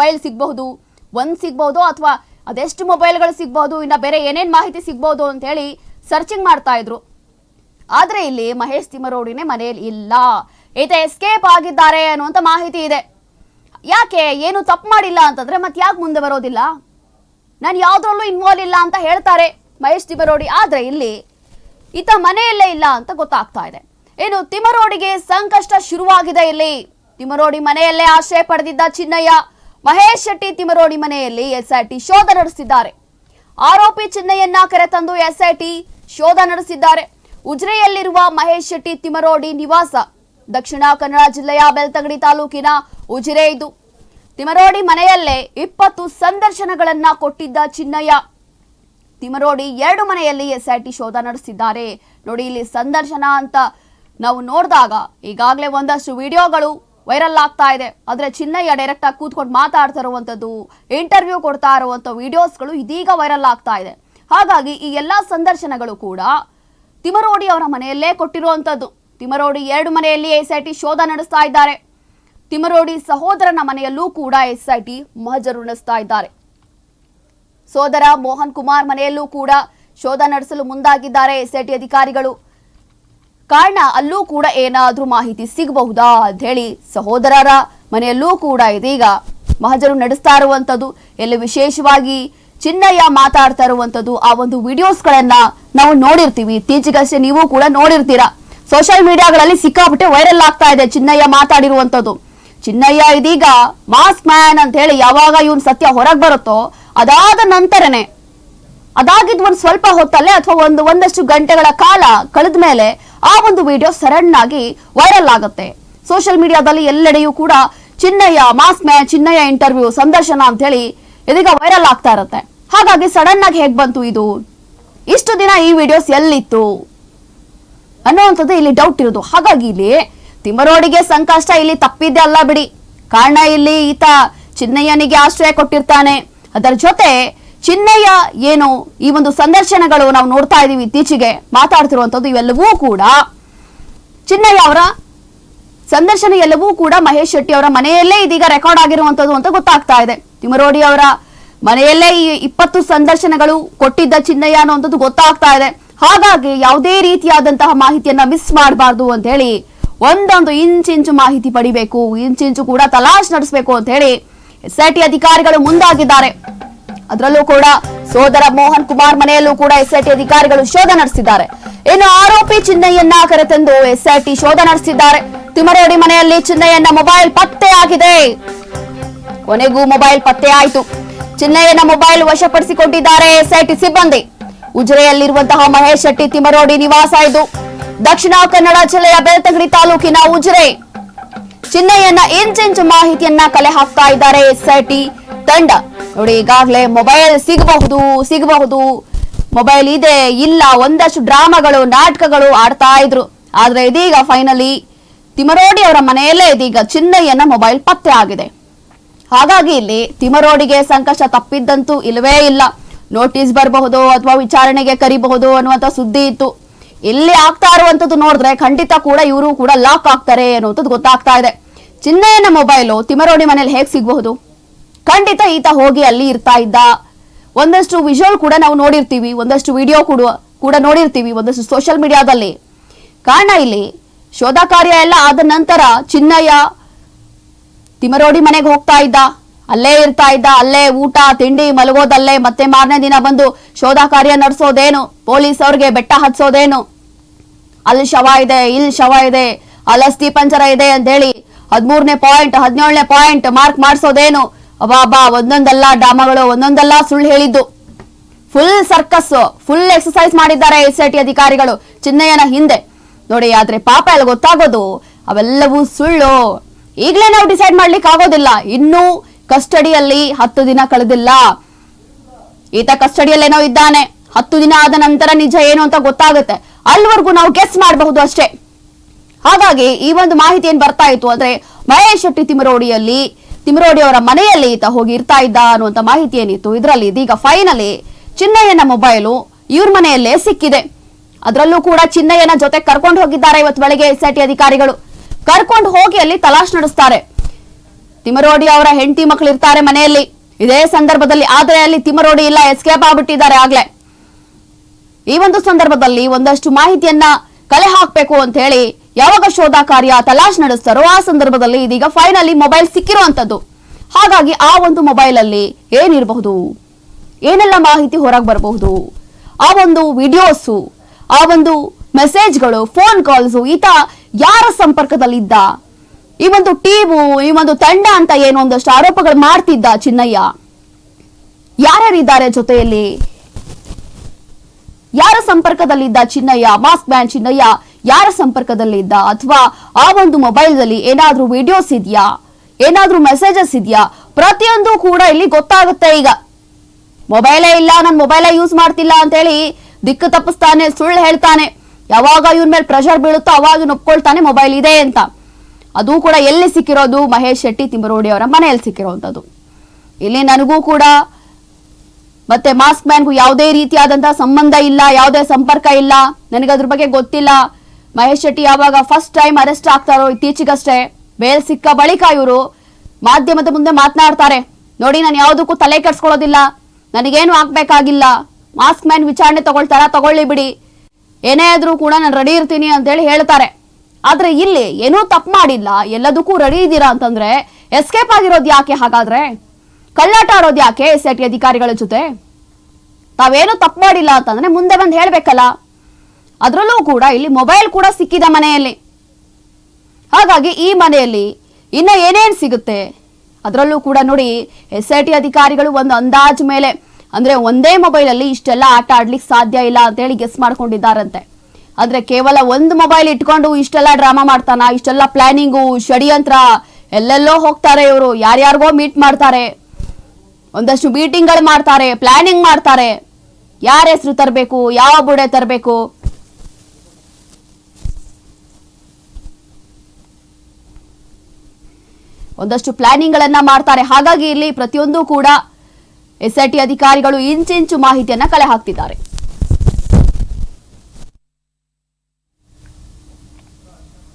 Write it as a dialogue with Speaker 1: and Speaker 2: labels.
Speaker 1: Mobile ಸಿಗಬಹುದು, ಒಂದು ಸಿಗಬಹುದು ಅಥವಾ ಅದೆಷ್ಟು ಮೊಬೈಲ್ಗಳು ಸಿಗಬಹುದು, ಇನ್ನು ಬೇರೆ ಏನೇನು ಮಾಹಿತಿ ಸಿಗಬಹುದು ಅಂತ ಹೇಳಿ ಸರ್ಚಿಂಗ್ ಮಾಡ್ತಾ ಇದ್ರು. ಆದರೆ ಇಲ್ಲಿ ಮಹೇಶ್ ತಿಮರೋಡಿನೇ ಮನೆಯಲ್ಲಿ ಇಲ್ಲ. ಈತ ಎಸ್ಕೇಪ್ ಆಗಿದ್ದಾರೆ ಅನ್ನುವಂಥ ಮಾಹಿತಿ ಇದೆ. ಯಾಕೆ, ಏನು ತಪ್ಪು ಮಾಡಿಲ್ಲ ಅಂತಂದ್ರೆ ಮತ್ತೆ ಯಾಕೆ ಮುಂದೆ ಬರೋದಿಲ್ಲ? ನಾನು ಯಾವುದ್ರಲ್ಲೂ ಇನ್ವಾಲ್ವ್ ಇಲ್ಲ ಅಂತ ಹೇಳ್ತಾರೆ ಮಹೇಶ್ ತಿಮರೋಡಿ ಆದರೆ ಇಲ್ಲಿ ಈತ ಮನೆಯಲ್ಲೇ ಇಲ್ಲ ಅಂತ ಗೊತ್ತಾಗ್ತಾ ಇದೆ. ಏನು ತಿಮರೋಡಿಗೆ ಸಂಕಷ್ಟ ಶುರುವಾಗಿದೆ ಇಲ್ಲಿ. ತಿಮರೋಡಿ ಮನೆಯಲ್ಲೇ ಆಶ್ರಯ ಪಡೆದಿದ್ದ ಚಿನ್ನಯ್ಯ ಮಹೇಶ್ ಶೆಟ್ಟಿ ತಿಮರೋಡಿ ಮನೆಯಲ್ಲಿ ಎಸ್ಐಟಿ ಶೋಧ ನಡೆಸಿದ್ದಾರೆ. ಆರೋಪಿ ಚಿಹ್ನೆಯನ್ನ ಕರೆತಂದು ಎಸ್ಐಟಿ ಶೋಧ ನಡೆಸಿದ್ದಾರೆ. ಉಜಿರೆಯಲ್ಲಿರುವ ಮಹೇಶ್ ಶೆಟ್ಟಿ ತಿಮರೋಡಿ ನಿವಾಸ, ದಕ್ಷಿಣ ಕನ್ನಡ ಜಿಲ್ಲೆಯ ಬೆಳ್ತಂಗಡಿ ತಾಲೂಕಿನ ಉಜಿರೆ ಇದು. ತಿಮರೋಡಿ ಮನೆಯಲ್ಲೇ ಇಪ್ಪತ್ತು ಸಂದರ್ಶನಗಳನ್ನ ಕೊಟ್ಟಿದ್ದ ಚಿನ್ನಯ್ಯ ತಿಮರೋಡಿ ಎರಡು ಮನೆಯಲ್ಲಿ ಎಸ್ಐಟಿ ಶೋಧ ನಡೆಸಿದ್ದಾರೆ. ನೋಡಿ ಇಲ್ಲಿ ಸಂದರ್ಶನ ಅಂತ ನಾವು ನೋಡಿದಾಗ ಈಗಾಗಲೇ ಒಂದಷ್ಟು ವಿಡಿಯೋಗಳು ವೈರಲ್ ಆಗ್ತಾ ಇದೆ. ಆದ್ರೆ ಚಿನ್ನಯ್ಯ ಡೈರೆಕ್ಟ್ ಆಗಿ ಕೂತ್ಕೊಂಡು ಮಾತಾಡ್ತಾ ಇರುವಂತದ್ದು ಇಂಟರ್ವ್ಯೂ ಕೊಡ್ತಾ ಇರುವಂತ ವಿಡಿಯೋಸ್ಗಳು ಇದೀಗ ವೈರಲ್ ಆಗ್ತಾ ಇದೆ. ಹಾಗಾಗಿ ಈ ಎಲ್ಲಾ ಸಂದರ್ಶನಗಳು ಕೂಡ ತಿಮರೋಡಿ ಅವರ ಮನೆಯಲ್ಲೇ ಕೊಟ್ಟಿರುವಂತದ್ದು. ತಿಮರೋಡಿ ಎರಡು ಮನೆಯಲ್ಲಿ ಎಸ್ಐಟಿ ಶೋಧ ನಡೆಸ್ತಾ ಇದ್ದಾರೆ. ತಿಮರೋಡಿ ಸಹೋದರನ ಮನೆಯಲ್ಲೂ ಕೂಡ ಎಸ್ಐಟಿ ಮಹಜರು ನಡೆಸ್ತಾ ಇದ್ದಾರೆ. ಸೋದರ ಮೋಹನ್ ಕುಮಾರ್ ಮನೆಯಲ್ಲೂ ಕೂಡ ಶೋಧ ನಡೆಸಲು ಮುಂದಾಗಿದ್ದಾರೆ ಎಸ್ಐಟಿ ಅಧಿಕಾರಿಗಳು. ಕಾರಣ ಅಲ್ಲೂ ಕೂಡ ಏನಾದರೂ ಮಾಹಿತಿ ಸಿಗಬಹುದಾ ಅಂತ ಹೇಳಿ ಸಹೋದರರ ಮನೆಯಲ್ಲೂ ಕೂಡ ಇದೀಗ ಮಹಜರು ನಡೆಸ್ತಾ ಇರುವಂತದ್ದು, ಎಲ್ಲಿ ವಿಶೇಷವಾಗಿ ಚಿನ್ನಯ್ಯ ಮಾತಾಡ್ತಾ ಇರುವಂತದ್ದು, ಆ ಒಂದು ವಿಡಿಯೋಸ್ಗಳನ್ನ ನಾವು ನೋಡಿರ್ತೀವಿ. ಇತ್ತೀಚೆಗಷ್ಟೇ ನೀವು ಕೂಡ ನೋಡಿರ್ತೀರಾ. ಸೋಷಿಯಲ್ ಮೀಡಿಯಾಗಳಲ್ಲಿ ಸಿಕ್ಕಾಪಟ್ಟೆ ವೈರಲ್ ಆಗ್ತಾ ಇದೆ ಚಿನ್ನಯ್ಯ ಮಾತಾಡಿರುವಂಥದ್ದು ಚಿನ್ನಯ್ಯ ಇದೀಗ ಮಾಸ್ಕ್ ಮ್ಯಾನ್ ಅಂತ ಹೇಳಿ ಯಾವಾಗ ಇವನ್ ಸತ್ಯ ಹೊರಗೆ ಬರುತ್ತೋ ಅದಾದ ನಂತರನೇ ಅದಾಗಿದ್ದು ಒಂದು ಸ್ವಲ್ಪ ಹೊತ್ತಲ್ಲೇ ಅಥವಾ ಒಂದು ಒಂದಷ್ಟು ಗಂಟೆಗಳ ಕಾಲ ಕಳೆದ ಮೇಲೆ ಆ ಒಂದು ವಿಡಿಯೋ ಸಡನ್ ಆಗಿ ವೈರಲ್ ಆಗುತ್ತೆ. ಸೋಷಿಯಲ್ ಮೀಡಿಯಾದಲ್ಲಿ ಎಲ್ಲೆಡೆಯೂ ಕೂಡ Chinnayya mask man Chinnayya interview, ಸಂದರ್ಶನ ಅಂತ ಹೇಳಿ ಇದೀಗ ವೈರಲ್ ಆಗ್ತಾ ಇರುತ್ತೆ. ಹಾಗಾಗಿ ಸಡನ್ ಆಗಿ ಹೇಗ್ ಬಂತು ಇದು? ಇಷ್ಟು ದಿನ ಈ ವಿಡಿಯೋಸ್ ಎಲ್ಲಿತ್ತು? ಅನ್ನುವಂಥದ್ದು ಇಲ್ಲಿ ಡೌಟ್ ಇರೋದು. ಹಾಗಾಗಿ ಇಲ್ಲಿ ತಿಮರೋಡಿಗೆ ಸಂಕಷ್ಟ, ಇಲ್ಲಿ ತಪ್ಪಿದ್ದೆ ಅಲ್ಲ ಬಿಡಿ. ಕಾರಣ ಇಲ್ಲಿ ಈತ ಚಿನ್ನಯ್ಯನಿಗೆ ಆಶ್ರಯ ಕೊಟ್ಟಿರ್ತಾನೆ. ಅದರ ಜೊತೆ ಚಿನ್ನಯ್ಯ ಏನು ಈ ಒಂದು ಸಂದರ್ಶನಗಳು ನಾವು ನೋಡ್ತಾ ಇದೀವಿ ಇತ್ತೀಚೆಗೆ ಮಾತಾಡ್ತಿರುವಂತದ್ದು ಇವೆಲ್ಲವೂ ಕೂಡ. ಚಿನ್ನಯ್ಯ ಅವರ ಸಂದರ್ಶನ ಎಲ್ಲವೂ ಕೂಡ ಮಹೇಶ್ ಶೆಟ್ಟಿ ಅವರ ಮನೆಯಲ್ಲೇ ಇದೀಗ ರೆಕಾರ್ಡ್ ಆಗಿರುವಂತದ್ದು ಅಂತ ಗೊತ್ತಾಗ್ತಾ ಇದೆ. ತಿಮರೋಡಿ ಅವರ ಮನೆಯಲ್ಲೇ ಈ ಇಪ್ಪತ್ತು ಸಂದರ್ಶನಗಳು ಕೊಟ್ಟಿದ್ದ ಚಿನ್ನಯ್ಯ ಅನ್ನುವಂಥದ್ದು ಗೊತ್ತಾಗ್ತಾ ಇದೆ. ಹಾಗಾಗಿ ಯಾವುದೇ ರೀತಿಯಾದಂತಹ ಮಾಹಿತಿಯನ್ನ ಮಿಸ್ ಮಾಡಬಾರ್ದು ಅಂತ ಹೇಳಿ ಒಂದೊಂದು ಇಂಚಿಂಚು ಮಾಹಿತಿ ಪಡಿಬೇಕು ಇಂಚಿಂಚು ಕೂಡ ತಲಾಶ್ ನಡೆಸಬೇಕು ಅಂತ ಹೇಳಿ ಎಸ್ಐಟಿ ಅಧಿಕಾರಿಗಳು ಮುಂದಾಗಿದ್ದಾರೆ. ಅದರಲ್ಲೂ ಕೂಡ ಸೋದರ ಮೋಹನ್ ಕುಮಾರ್ ಮನೆಯಲ್ಲೂ ಕೂಡ ಎಸ್ಐಟಿ ಅಧಿಕಾರಿಗಳು ಶೋಧ ನಡೆಸಿದ್ದಾರೆ. ಇನ್ನು ಆರೋಪಿ ಚಿನ್ನಯ್ಯನ್ನ ಕರೆತಂದು ಎಸ್ಐಟಿ ಶೋಧ ನಡೆಸಿದ್ದಾರೆ. ತಿಮರೋಡಿ ಮನೆಯಲ್ಲಿ ಚಿನ್ನಯ್ಯನ ಮೊಬೈಲ್ ಪತ್ತೆಯಾಗಿದೆ. ಕೊನೆಗೂ ಮೊಬೈಲ್ ಪತ್ತೆಯಾಯಿತು. ಚಿನ್ನಯ್ಯನ ಮೊಬೈಲ್ ವಶಪಡಿಸಿಕೊಂಡಿದ್ದಾರೆ ಎಸ್ಐಟಿ ಸಿಬ್ಬಂದಿ. ಉಜಿರೆಯಲ್ಲಿರುವಂತಹ ಮಹೇಶ್ ಶೆಟ್ಟಿ ತಿಮರೋಡಿ ನಿವಾಸ ಇದು. ದಕ್ಷಿಣ ಕನ್ನಡ ಜಿಲ್ಲೆಯ ಬೆಳ್ತಂಗಡಿ ತಾಲೂಕಿನ ಉಜಿರೆ. ಚಿನ್ನಯ್ಯನ ಇಂಚಿಂಚು ಮಾಹಿತಿಯನ್ನ ಕಲೆ ಹಾಕ್ತಾ ಇದ್ದಾರೆ ಎಸ್ಐಟಿ ತಂಡ. ನೋಡಿ, ಈಗಾಗಲೇ ಮೊಬೈಲ್ ಸಿಗಬಹುದು ಸಿಗಬಹುದು. ಮೊಬೈಲ್ ಇದೆ, ಇಲ್ಲ, ಒಂದಷ್ಟು ಡ್ರಾಮಾಗಳು ನಾಟಕಗಳು ಆಡ್ತಾ ಇದ್ರು. ಆದ್ರೆ ಇದೀಗ ಫೈನಲಿ ತಿಮರೋಡಿ ಅವರ ಮನೆಯಲ್ಲೇ ಇದೀಗ ಚಿನ್ನಯ್ಯನ ಮೊಬೈಲ್ ಪತ್ತೆ ಆಗಿದೆ. ಹಾಗಾಗಿ ಇಲ್ಲಿ ತಿಮರೋಡಿಗೆ ಸಂಕಷ್ಟ ತಪ್ಪಿದ್ದಂತೂ ಇಲ್ಲವೇ ಇಲ್ಲ. ನೋಟಿಸ್ ಬರಬಹುದು ಅಥವಾ ವಿಚಾರಣೆಗೆ ಕರಿಬಹುದು ಅನ್ನುವಂತ ಸುದ್ದಿ ಇತ್ತು. ಇಲ್ಲಿ ಆಗ್ತಾ ಇರುವಂತದ್ದು ನೋಡಿದ್ರೆ ಖಂಡಿತ ಕೂಡ ಇವರು ಕೂಡ ಲಾಕ್ ಆಗ್ತಾರೆ ಅನ್ನುವಂಥದ್ದು ಗೊತ್ತಾಗ್ತಾ ಇದೆ. ಚಿನ್ನಯ್ಯನ ಮೊಬೈಲು ತಿಮರೋಡಿ ಮನೇಲಿ ಹೇಗೆ ಸಿಗಬಹುದು? ಖಂಡಿತ ಈತ ಹೋಗಿ ಅಲ್ಲಿ ಇರ್ತಾ ಇದ್ದ. ಒಂದಷ್ಟು ವಿಜುವಲ್ ಕೂಡ ನಾವು ನೋಡಿರ್ತೀವಿ, ಒಂದಷ್ಟು ವಿಡಿಯೋ ಕೂಡ ಕೂಡ ನೋಡಿರ್ತೀವಿ, ಒಂದಷ್ಟು ಸೋಷಿಯಲ್ ಮೀಡಿಯಾದಲ್ಲಿ ಕಾರಣ ಇಲ್ಲಿ, ಶೋಧ ಕಾರ್ಯ ಎಲ್ಲ ಆದ ನಂತರ ಚಿನ್ನಯ್ಯ ತಿಮರೋಡಿ ಮನೆಗೆ ಹೋಗ್ತಾ ಇದ್ದ. ಅಲ್ಲೇ ಇರ್ತಾ ಇದ್ದ, ಅಲ್ಲೇ ಊಟ, ತಿಂಡಿ ಮಲಗೋದಲ್ಲೇ ಮತ್ತೆ ಮಾರನೇ ದಿನ ಬಂದು ಶೋಧ ಕಾರ್ಯ ನಡೆಸೋದೇನು, ಪೊಲೀಸ್ ಅವ್ರಿಗೆ ಬೆಟ್ಟ ಹತ್ಸೋದೇನು? ಅಲ್ಲಿ ಶವ ಇದೆ, ಇಲ್ಲಿ ಶವ ಇದೆ ಅಲ್ಲಿ ಅಸ್ಥಿ ಪಂಜರ ಇದೆ ಅಂತ ಹೇಳಿ ಹದಿಮೂರನೇ ಪಾಯಿಂಟ್ ಹದಿನೇಳನೇ ಪಾಯಿಂಟ್ ಮಾರ್ಕ್ ಮಾಡಿಸೋದೇನು? ಅಬ್ಬಾ ಒಂದೊಂದಲ್ಲ ಡ್ರಾಮಾಗಳು ಒಂದೊಂದಲ್ಲ ಸುಳ್ಳು ಹೇಳಿದ್ದು. ಫುಲ್ ಸರ್ಕಸ್ ಫುಲ್ ಎಕ್ಸರ್ಸೈಸ್ ಮಾಡಿದ್ದಾರೆ ಎಸ್ ಐ ಟಿ ಅಧಿಕಾರಿಗಳು ಚಿನ್ನಯ್ಯನ ಹಿಂದೆ. ನೋಡಿ, ಆದ್ರೆ ಪಾಪ ಎಲ್ಲ ಗೊತ್ತಾಗೋದು, ಅವೆಲ್ಲವೂ ಸುಳ್ಳು. ಈಗಲೇ ನಾವು ಡಿಸೈಡ್ ಮಾಡ್ಲಿಕ್ಕೆ ಆಗೋದಿಲ್ಲ. ಇನ್ನೂ ಕಸ್ಟಡಿಯಲ್ಲಿ ಹತ್ತು ದಿನ ಕಳೆದಿಲ್ಲ. ಈತ ಕಸ್ಟಡಿಯಲ್ಲೇನೋ ಇದ್ದಾನೆ. ಹತ್ತು ದಿನ ಆದ ನಂತರ ನಿಜ ಏನು ಅಂತ ಗೊತ್ತಾಗುತ್ತೆ. ಅಲ್ಲಿವರೆಗೂ ನಾವು ಗೆಸ್ ಮಾಡಬಹುದು ಅಷ್ಟೇ. ಹಾಗಾಗಿ ಈ ಒಂದು ಮಾಹಿತಿ ಏನ್ ಬರ್ತಾ ಇತ್ತು ಅಂದ್ರೆ ಮಹೇಶ್ ಶೆಟ್ಟಿ ತಿಮರೋಡಿಯಲ್ಲಿ ತಿಮರೋಡಿ ಅವರ ಮನೆಯಲ್ಲಿ ಈತ ಹೋಗಿ ಇರ್ತಾ ಇದ್ದ ಅನ್ನುವಂತ ಮಾಹಿತಿ ಏನಿತ್ತು? ಇದರಲ್ಲಿ ಇದೀಗ ಫೈನಲಿ ಚಿನ್ನಯ್ಯನ ಮೊಬೈಲು ಇವ್ರ ಮನೆಯಲ್ಲೇ ಸಿಕ್ಕಿದೆ. ಅದರಲ್ಲೂ ಕೂಡ ಚಿನ್ನಯ್ಯನ ಜೊತೆ ಕರ್ಕೊಂಡು ಹೋಗಿದ್ದಾರೆ ಇವತ್ತು ಬೆಳಗ್ಗೆ ಎಸ್ ಐ ಟಿ ಅಧಿಕಾರಿಗಳು. ಕರ್ಕೊಂಡು ಹೋಗಿ ಅಲ್ಲಿ ತಲಾಶ್ ನಡೆಸ್ತಾರೆ. ತಿಮರೋಡಿ ಅವರ ಹೆಂಡತಿ ಮಕ್ಕಳು ಇರ್ತಾರೆ ಮನೆಯಲ್ಲಿ. ಇದೇ ಸಂದರ್ಭದಲ್ಲಿ ಆದ್ರೆ ಅಲ್ಲಿ ತಿಮರೋಡಿ ಇಲ್ಲ ಎಸ್ಕೇಪ್ ಆಗ್ಬಿಟ್ಟಿದ್ದಾರೆ ಆಗ್ಲೇ. ಈ ಒಂದು ಸಂದರ್ಭದಲ್ಲಿ ಒಂದಷ್ಟು ಮಾಹಿತಿಯನ್ನ ಕಲೆ ಹಾಕಬೇಕು ಅಂತ ಹೇಳಿ ಯಾವಾಗ ಶೋಧ ಕಾರ್ಯ ತಲಾಶ್ ನಡೆಸ್ತಾರೋ ಆ ಸಂದರ್ಭದಲ್ಲಿ ಇದೀಗ ಫೈನಲಿ ಮೊಬೈಲ್ ಸಿಕ್ಕಿರುವಂತದ್ದು. ಹಾಗಾಗಿ ಆ ಒಂದು ಮೊಬೈಲ್ ಅಲ್ಲಿ ಏನಿರಬಹುದು? ಏನೆಲ್ಲ ಮಾಹಿತಿ ಹೊರಗೆ ಬರಬಹುದು? ಆ ಒಂದು ವಿಡಿಯೋಸು, ಆ ಒಂದು ಮೆಸೇಜ್ಗಳು, ಫೋನ್ ಕಾಲ್ಸು, ಈತ ಯಾರ ಸಂಪರ್ಕದಲ್ಲಿದ್ದ? ಈ ಒಂದು ಟೀಮು, ಈ ಒಂದು ತಂಡ ಅಂತ ಏನೋ ಒಂದಷ್ಟು ಆರೋಪಗಳು ಮಾಡ್ತಿದ್ದ ಚಿನ್ನಯ್ಯ? ಯಾರ್ಯಾರಿದ್ದಾರೆ ಜೊತೆಯಲ್ಲಿ? ಯಾರ ಸಂಪರ್ಕದಲ್ಲಿದ್ದ ಚಿನ್ನಯ್ಯ, ಮಾಸ್ಕ್ ಮ್ಯಾನ್ ಚಿನ್ನಯ್ಯ? ಯಾರ ಸಂಪರ್ಕದಲ್ಲಿದ್ದ ಅಥವಾ ಆ ಒಂದು ಮೊಬೈಲ್ನಲ್ಲಿ ಏನಾದರೂ ವಿಡಿಯೋಸ್ ಇದೆಯಾ? ಏನಾದರೂ ಮೆಸೇಜಸ್ ಇದೆಯಾ? ಪ್ರತಿಯೊಂದು ಕೂಡ ಇಲ್ಲಿ ಗೊತ್ತಾಗುತ್ತೆ ಈಗ. ಮೊಬೈಲೇ ಇಲ್ಲ, ನಾನು ಮೊಬೈಲೇ ಯೂಸ್ ಮಾಡ್ತಿಲ್ಲ ಅಂತೇಳಿ ದಿಕ್ಕು ತಪ್ಪಿಸ್ತಾನೆ, ಸುಳ್ಳು ಹೇಳ್ತಾನೆ. ಯಾವಾಗ ಇವನ್ ಮೇಲೆ ಪ್ರೆಷರ್ ಬೀಳುತ್ತೋ ಅವಾಗ ಇವ್ನು ಮೊಬೈಲ್ ಇದೆ ಅಂತ. ಅದು ಕೂಡ ಎಲ್ಲಿ ಸಿಕ್ಕಿರೋದು? ಮಹೇಶ್ ಶೆಟ್ಟಿ ತಿಮ್ಮರೋಡಿ ಅವರ ಮನೆಯಲ್ಲಿ ಸಿಕ್ಕಿರೋವಂಥದ್ದು. ಇಲ್ಲಿ ನನಗೂ ಕೂಡ ಮತ್ತೆ ಮಾಸ್ಕ್ ಮ್ಯಾನ್ಗೂ ಯಾವುದೇ ರೀತಿಯಾದಂತಹ ಸಂಬಂಧ ಇಲ್ಲ, ಯಾವುದೇ ಸಂಪರ್ಕ ಇಲ್ಲ. ನನಗೆ ಅದ್ರ ಬಗ್ಗೆ ಗೊತ್ತಿಲ್ಲ. ಮಹೇಶ್ ಶೆಟ್ಟಿ ಯಾವಾಗ ಫಸ್ಟ್ ಟೈಮ್ ಅರೆಸ್ಟ್ ಆಗ್ತಾರೋ ಇತ್ತೀಚೆಗಷ್ಟೇ, ಬೇಲ್ ಸಿಕ್ಕ ಬಳಿಕ ಇವರು ಮಾಧ್ಯಮದ ಮುಂದೆ ಮಾತನಾಡ್ತಾರೆ. ನೋಡಿ, ನಾನು ಯಾವುದಕ್ಕೂ ತಲೆ ಕೆಡ್ಸ್ಕೊಳ್ಳೋದಿಲ್ಲ. ನನಗೇನು ಆಗ್ಬೇಕಾಗಿಲ್ಲ. ಮಾಸ್ಕ್ ಮ್ಯಾನ್ ವಿಚಾರಣೆ ತಗೊಳ್ತಾರ, ತಗೊಳ್ಳಿ ಬಿಡಿ. ಏನೇ ಆದ್ರೂ ಕೂಡ ನಾನು ರೆಡಿ ಇರ್ತೀನಿ ಅಂತೇಳಿ ಹೇಳ್ತಾರೆ. ಆದ್ರೆ ಇಲ್ಲಿ ಏನೂ ತಪ್ಪು ಮಾಡಿಲ್ಲ. ಎಲ್ಲದಕ್ಕೂ ರೆಡಿ ಇದ್ದೀರಾ ಅಂತಂದ್ರೆ ಎಸ್ಕೇಪ್ ಆಗಿರೋದು ಯಾಕೆ ಹಾಗಾದ್ರೆ? ಕಳ್ಳಾಟ ಆಡೋದು ಯಾಕೆ ಎಸ್ ಐ ಅಧಿಕಾರಿಗಳ ಜೊತೆ? ತಾವೇನು ತಪ್ಪು ಮಾಡಿಲ್ಲ ಅಂತಂದ್ರೆ ಮುಂದೆ ಬಂದು ಹೇಳ್ಬೇಕಲ್ಲ. ಅದರಲ್ಲೂ ಕೂಡ ಇಲ್ಲಿ ಮೊಬೈಲ್ ಕೂಡ ಸಿಕ್ಕಿದ ಮನೆಯಲ್ಲಿ. ಹಾಗಾಗಿ ಈ ಮನೆಯಲ್ಲಿ ಇನ್ನ ಏನೇನು ಸಿಗುತ್ತೆ ಅದರಲ್ಲೂ ಕೂಡ ನೋಡಿ ಎಸ್ ಅಧಿಕಾರಿಗಳು ಒಂದು ಅಂದಾಜು ಮೇಲೆ, ಅಂದ್ರೆ ಒಂದೇ ಮೊಬೈಲ್ ಅಲ್ಲಿ ಇಷ್ಟೆಲ್ಲ ಆಟ ಆಡ್ಲಿಕ್ಕೆ ಸಾಧ್ಯ ಇಲ್ಲ ಅಂತ ಹೇಳಿ ಗೆಸ್ ಮಾಡ್ಕೊಂಡಿದ್ದಾರಂತೆ. ಅಂದ್ರೆ ಕೇವಲ ಒಂದು ಮೊಬೈಲ್ ಇಟ್ಕೊಂಡು ಇಷ್ಟೆಲ್ಲ ಡ್ರಾಮಾ ಮಾಡ್ತಾನ, ಇಷ್ಟೆಲ್ಲ ಪ್ಲಾನಿಂಗು ಷಡ್ಯಂತ್ರ, ಎಲ್ಲೆಲ್ಲೋ ಹೋಗ್ತಾರೆ ಇವರು, ಯಾರ್ಯಾರಿಗೋ ಮೀಟ್ ಮಾಡ್ತಾರೆ, ಒಂದಷ್ಟು ಮೀಟಿಂಗ್ಗಳು ಮಾಡ್ತಾರೆ ಪ್ಲಾನಿಂಗ್ ಮಾಡ್ತಾರೆ. ಯಾರ ಹೆಸರು ತರಬೇಕು, ಯಾವ ಬುಡೆ ತರಬೇಕು? ಒಂದಷ್ಟು ಪ್ಲಾನಿಂಗ್ ಗಳನ್ನ ಮಾಡ್ತಾರೆ. ಹಾಗಾಗಿ ಇಲ್ಲಿ ಪ್ರತಿಯೊಂದು ಕೂಡ ಎಸ್ಐಟಿ ಅಧಿಕಾರಿಗಳು ಇಂಚಿಂಚು ಮಾಹಿತಿಯನ್ನ ಕಲೆ ಹಾಕ್ತಿದ್ದಾರೆ.